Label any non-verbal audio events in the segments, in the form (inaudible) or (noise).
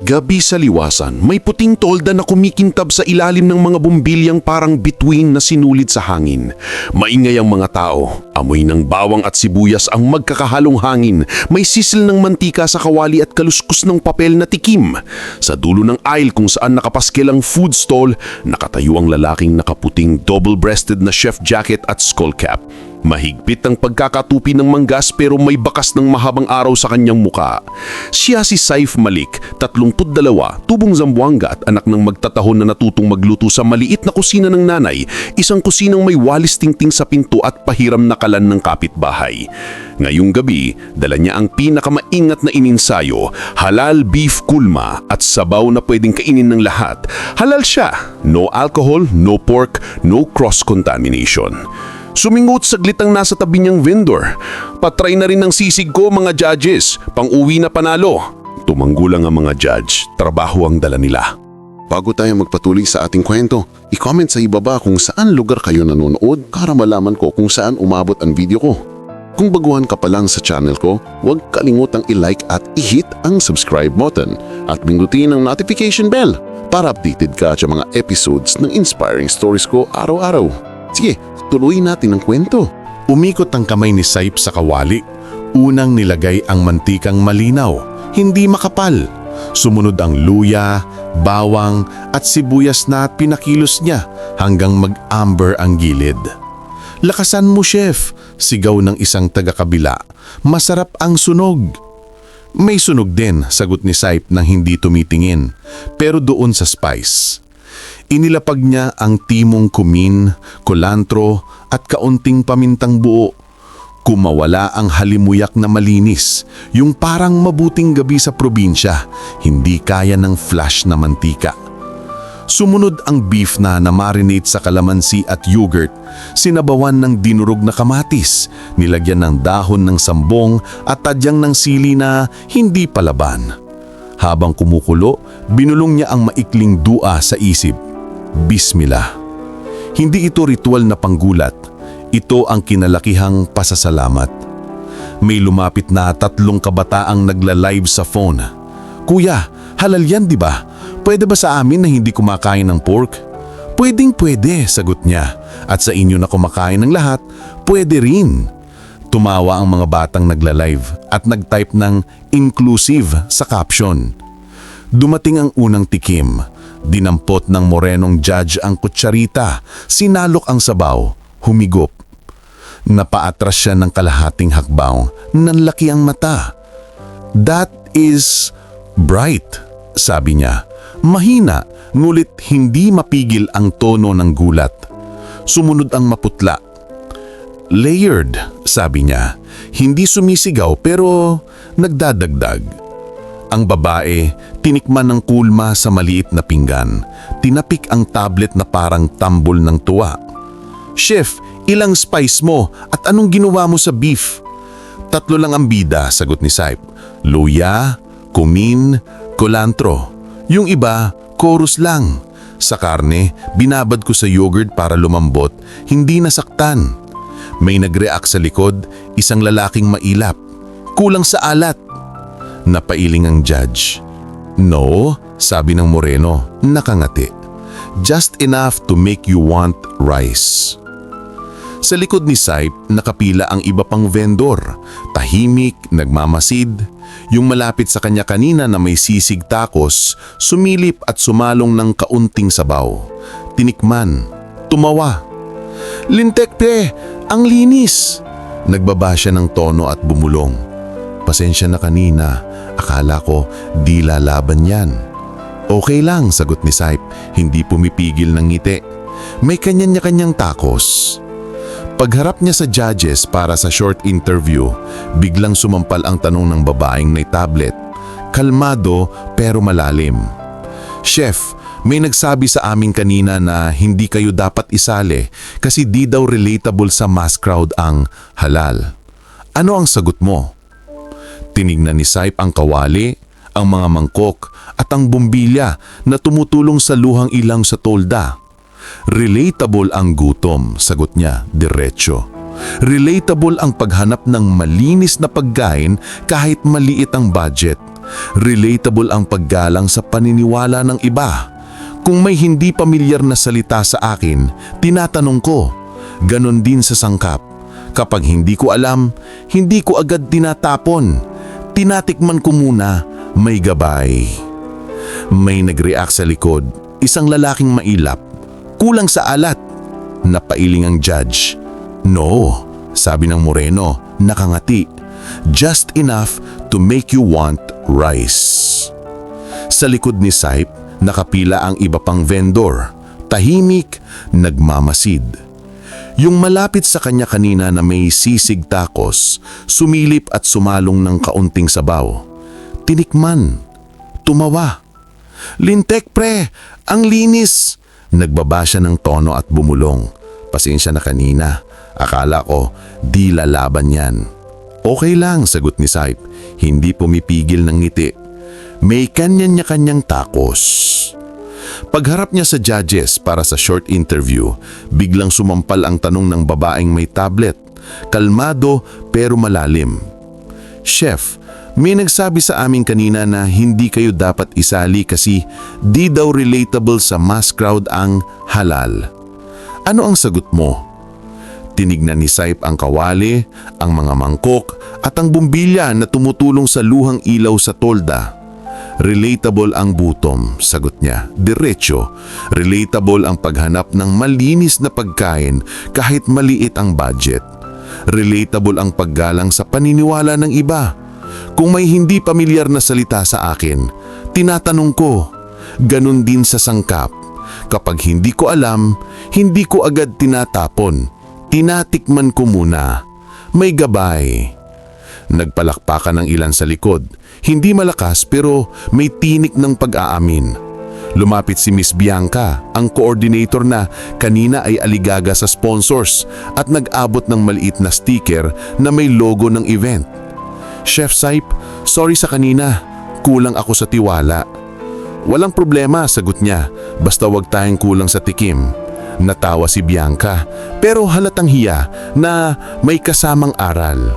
Gabi sa liwasan, may puting tolda na kumikintab sa ilalim ng mga bumbilyang parang bituin na sinulid sa hangin. Maingay ang mga tao. Amoy ng bawang at sibuyas ang magkakahalong hangin. May sisil ng mantika sa kawali at kaluskus ng papel na tikim. Sa dulo ng aisle kung saan nakapaskel ang food stall, nakatayo ang lalaking nakaputing double-breasted na chef jacket at skull cap. Mahigpit ang pagkakatupi ng manggas pero may bakas ng mahabang araw sa kanyang muka. Siya si Saif Malik, 32, tubong Zamboanga at anak ng magtatahon na natutong magluto sa maliit na kusina ng nanay, isang kusinang may walis tingting sa pinto at pahiram na kalan ng kapitbahay. Ngayong gabi, dala niya ang pinakamaingat na ininsayo, halal beef kulma at sabaw na pwedeng kainin ng lahat. Halal siya, no alcohol, no pork, no cross-contamination. Sumingot saglit ang nasa tabi niyang vendor. Patry na rin ng sisig ko mga judges, pang-uwi na panalo. Tumanggulang ang mga judge, trabaho ang dala nila. Bago tayo magpatuloy sa ating kwento, i-comment sa ibaba kung saan lugar kayo nanonood para malaman ko kung saan umabot ang video ko. Kung baguhan ka pa lang sa channel ko, huwag kalimutang i-like at i-hit ang subscribe button at pindutin ang notification bell para updated ka sa mga episodes ng inspiring stories ko araw-araw. Sige, tuloy natin ang kwento. Umikot ang kamay ni Saip sa kawali. Unang nilagay ang mantikang malinaw, hindi makapal. Sumunod ang luya, bawang at sibuyas na pinakilos niya hanggang mag-amber ang gilid. Lakasan mo, chef, sigaw ng isang taga-kabila. Masarap ang sunog. May sunog din, sagot ni Saip nang hindi tumitingin, pero doon sa spice. Inilapag niya ang timong kumin, kulantro at kaunting pamintang buo. Kumawala ang halimuyak na malinis, yung parang mabuting gabi sa probinsya, hindi kaya ng flash na mantika. Sumunod ang beef na na-marinate sa kalamansi at yogurt, sinabawan ng dinurog na kamatis, nilagyan ng dahon ng sambong at tadyang ng sili na hindi palaban. Habang kumukulo, binulong niya ang maikling dua sa isip. Bismillah. Hindi ito ritual na panggulat. Ito ang kinalakihang pasasalamat. May lumapit na tatlong kabataang nagla-live sa phone. Kuya, halal yan di ba? Pwede ba sa amin na hindi kumakain ng pork? Pwedeng pwede, sagot niya. At sa inyo na kumakain ng lahat, pwede rin. Tumawa ang mga batang nagla-live at nag-type ng inclusive sa caption. Dumating ang unang tikim. Dinampot ng morenong judge ang kutsarita, sinalok ang sabaw, humigop. Napaatras siya ng kalahating hakbaw, nanlaki ang mata. That is bright, sabi niya. Mahina, ngulit hindi mapigil ang tono ng gulat. Sumunod ang maputla. Layered, sabi niya. Hindi sumisigaw pero nagdadagdag. Ang babae, tinikman ng kulma sa maliit na pinggan. Tinapik ang tablet na parang tambol ng tuwa. Chef, ilang spice mo at anong ginawa mo sa beef? Tatlo lang ang bida, sagot ni Saip. Luya, kumin, kulantro. Yung iba, chorus lang. Sa karne, binabad ko sa yogurt para lumambot, hindi nasaktan. May nag-react sa likod, isang lalaking mailap. Kulang sa alat. Napailing ang judge. No, sabi ng Moreno, nakangati. Just enough to make you want rice. Sa likod ni Saip, nakapila ang iba pang vendor. Tahimik, nagmamasid. Yung malapit sa kanya kanina na may sisig takos, sumilip at sumalong ng kaunting sabaw. Tinikman. Tumawa. Lintek pe, ang linis. Nagbaba siya ng tono at bumulong. Pasensya na kanina, akala ko di lalaban yan. Okay lang, sagot ni Saip, hindi pumipigil ng ngiti. May kanya-kanyang takos. Pagharap niya sa judges para sa short interview, biglang sumampal ang tanong ng babaeng may tablet. Kalmado pero malalim. Chef, may nagsabi sa amin kanina na hindi kayo dapat isali kasi di daw relatable sa mass crowd ang halal. Ano ang sagot mo? Tinignan ni Saip ang kawali, ang mga mangkok at ang bumbilya na tumutulong sa luhang ilang sa tolda. Relatable ang gutom, sagot niya, diretso. Relatable ang paghanap ng malinis na pagkain kahit maliit ang budget. Relatable ang paggalang sa paniniwala ng iba. Kung may hindi pamilyar na salita sa akin, tinatanong ko. Ganon din sa sangkap. Kapag hindi ko alam, hindi ko agad tinatapon. Tinatikman ko muna, may gabay. May nag-react sa likod, isang lalaking mailap. Kulang sa alat. Napailing ang judge. No, sabi ng Moreno, nakangati. Just enough to make you want rice. Sa likod ni Saip, nakapila ang iba pang vendor. Tahimik, nagmamasid. Yung malapit sa kanya kanina na may sisig tacos, sumilip at sumalong ng kaunting sabaw. Tinikman. Tumawa. Lintek pre, ang linis. Nagbaba siya ng tono at bumulong. Pasensya na kanina. Akala ko, di lalaban yan. Okay lang, sagot ni Saip. Hindi pumipigil ng ngiti. May kanya-kanyang takos. Pagharap niya sa judges para sa short interview, biglang sumampal ang tanong ng babaeng may tablet. Kalmado pero malalim. Chef, may nagsabi sa amin kanina na hindi kayo dapat isali kasi di daw relatable sa mass crowd ang halal. Ano ang sagot mo? Tinignan ni Saip ang kawali, ang mga mangkok at ang bumbilya na tumutulong sa luhang ilaw sa tolda. Relatable ang butom, sagot niya. Diretso, relatable ang paghanap ng malinis na pagkain kahit maliit ang budget. Relatable ang paggalang sa paniniwala ng iba. Kung may hindi pamilyar na salita sa akin, tinatanong ko, ganun din sa sangkap. Kapag hindi ko alam, hindi ko agad tinatapon. Tinatikman ko muna. May gabay. Nagpalakpakan ng ilan sa likod. Hindi malakas pero may tinik ng pag-aamin. Lumapit si Miss Bianca, ang coordinator na kanina ay aligaga sa sponsors at nag-abot ng maliit na sticker na may logo ng event. Chef Saip, sorry sa kanina. Kulang ako sa tiwala. Walang problema, sagot niya. Basta wag tayong kulang sa tikim. Natawa si Bianca, pero halatang hiya na may kasamang aral.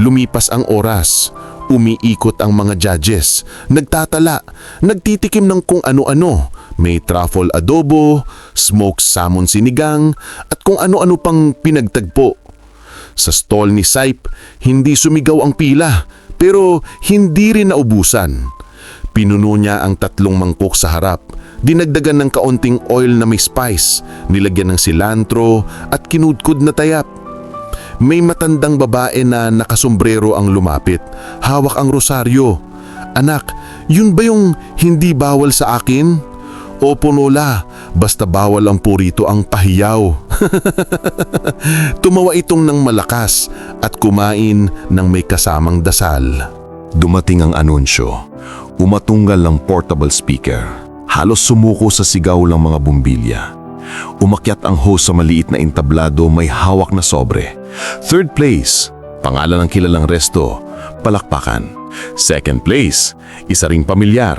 Lumipas ang oras. Umiikot ang mga judges. Nagtatala. Nagtitikim ng kung ano-ano. May truffle adobo, smoked salmon sinigang, at kung ano-ano pang pinagtagpo. Sa stall ni Saip, hindi sumigaw ang pila, pero hindi rin naubusan. Pinuno niya ang tatlong mangkok sa harap. Dinagdagan ng kaunting oil na may spice, nilagyan ng cilantro at kinudkod na tayap. May matandang babae na nakasombrero ang lumapit. Hawak ang rosaryo. Anak, yun ba yung hindi bawal sa akin? Opo Lola, basta bawal ang purito ang pahiyaw. (laughs) Tumawa itong ng malakas at kumain ng may kasamang dasal. Dumating ang anunsyo. Umatunggal ng portable speaker. Halos sumuko sa sigaw ng mga bumbilya. Umakyat ang host sa maliit na entablado may hawak na sobre. Third place, pangalan ng kilalang resto, palakpakan. Second place, isa ring pamilyar.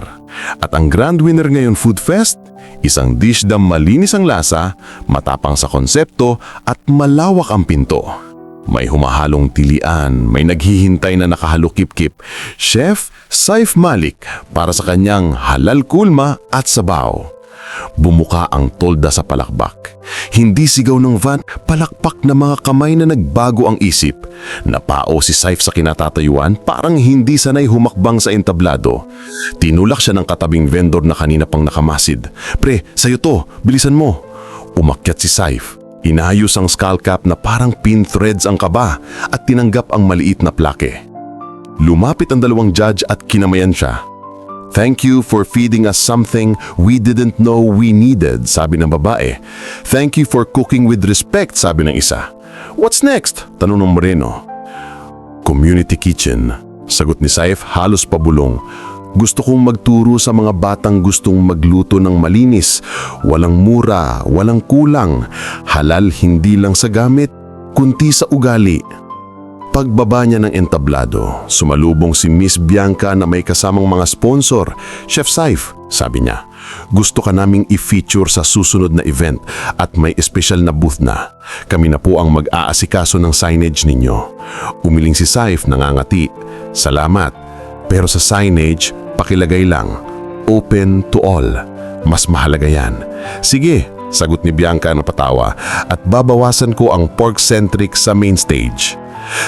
At ang grand winner ngayon Food Fest, isang dish na malinis ang lasa, matapang sa konsepto at malawak ang pinto. May humahalong tilian, may naghihintay na nakahalukip-kip. Chef Saif Malik para sa kanyang halal kulma at sabaw. Bumuka ang tolda sa palakbak. Hindi sigaw ng van, palakpak na mga kamay na nagbago ang isip. Napao si Saif sa kinatatayuan parang hindi sanay humakbang sa entablado. Tinulak siya ng katabing vendor na kanina pang nakamasid. Pre, sayo to, bilisan mo. Umakyat si Saif. Inayos ang skull cap na parang pin threads ang kaba at tinanggap ang maliit na plake. Lumapit ang dalawang judge at kinamayan siya. Thank you for feeding us something we didn't know we needed, sabi ng babae. Thank you for cooking with respect, sabi ng isa. What's next? Tanong ng Moreno. Community kitchen, sagot ni Saif halos pabulong. Gusto kong magturo sa mga batang gustong magluto ng malinis, walang mura, walang kulang, halal hindi lang sa gamit, kunti sa ugali. Pagbaba niya ng entablado, sumalubong si Miss Bianca na may kasamang mga sponsor. Chef Saif, sabi niya, gusto ka naming i-feature sa susunod na event at may espesyal na booth na. Kami na po ang mag-aasikaso ng signage ninyo. Umiling si Saif nangangati. Salamat. Pero sa signage, pakilagay lang, open to all. Mas mahalaga yan. Sige, sagot ni Bianca na patawa at babawasan ko ang pork-centric sa main stage.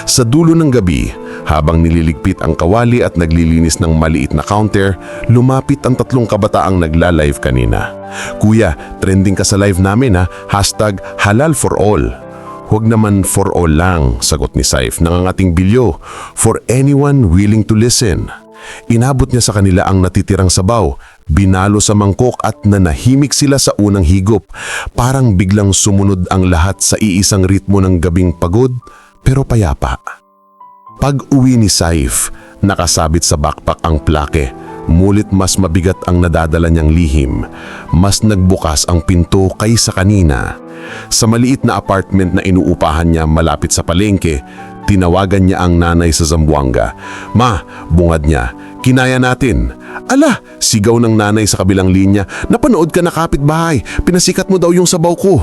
Sa dulo ng gabi, habang nililigpit ang kawali at naglilinis ng maliit na counter, lumapit ang tatlong kabataang nagla-live kanina. Kuya, trending ka sa live namin ha, hashtag halal for all. Huwag naman for all lang, sagot ni Saif, nangangating bilyo, for anyone willing to listen. Inabot niya sa kanila ang natitirang sabaw, binalo sa mangkok at nanahimik sila sa unang higop. Parang biglang sumunod ang lahat sa iisang ritmo ng gabing pagod pero payapa. Pag uwi ni Saif, nakasabit sa backpack ang plake. Mulit mas mabigat ang nadadala niyang lihim. Mas nagbukas ang pinto kaysa kanina. Sa maliit na apartment na inuupahan niya malapit sa palengke, tinawagan niya ang nanay sa Zamboanga. Ma, bungad niya, kinaya natin. Ala, sigaw ng nanay sa kabilang linya, napanood ka na kapitbahay, pinasikat mo daw yung sabaw ko.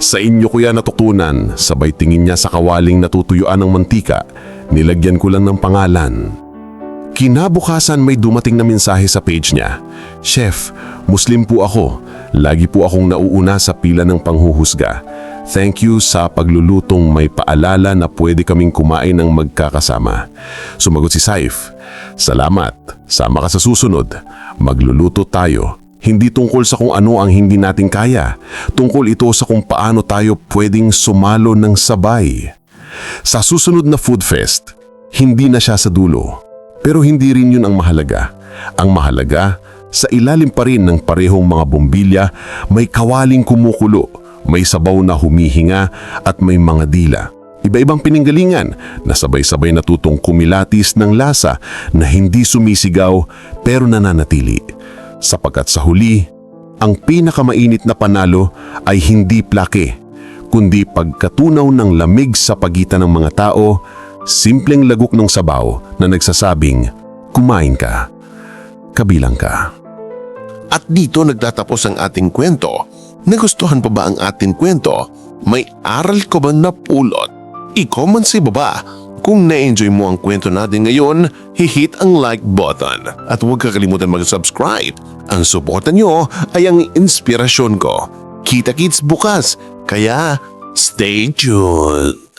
Sa inyo ko yan natutunan, sabay tingin niya sa kawaling natutuyuan ng mantika, nilagyan ko lang ng pangalan. Kinabukasan may dumating na mensahe sa page niya. Chef, Muslim po ako. Lagi po akong nauuna sa pila ng panghuhusga. Thank you sa paglulutong may paalala na pwede kaming kumain ng magkakasama. Sumagot si Saif. Salamat. Sama ka sa susunod. Magluluto tayo. Hindi tungkol sa kung ano ang hindi natin kaya. Tungkol ito sa kung paano tayo pwedeng sumalo ng sabay. Sa susunod na food fest, hindi na siya sa dulo. Pero hindi rin yun ang mahalaga. Ang mahalaga, sa ilalim pa rin ng parehong mga bombilya, may kawaling kumukulo, may sabaw na humihinga at may mga dila. Iba-ibang pininggalingan na sabay-sabay natutong kumilatis ng lasa na hindi sumisigaw pero nananatili. Sapagkat sa huli, ang pinakamainit na panalo ay hindi plake, kundi pagkatunaw ng lamig sa pagitan ng mga tao, simpleng lagok ng sabaw na nagsasabing, kumain ka, kabilang ka. At dito nagtatapos ang ating kwento. Nagustuhan pa ba ang ating kwento? May aral ko ba napulot? I-comment sa baba. Kung na-enjoy mo ang kwento natin ngayon, hihit ang like button. At huwag kakalimutan mag-subscribe. Ang suporta nyo ay ang inspirasyon ko. Kita-kits bukas, kaya stay tuned!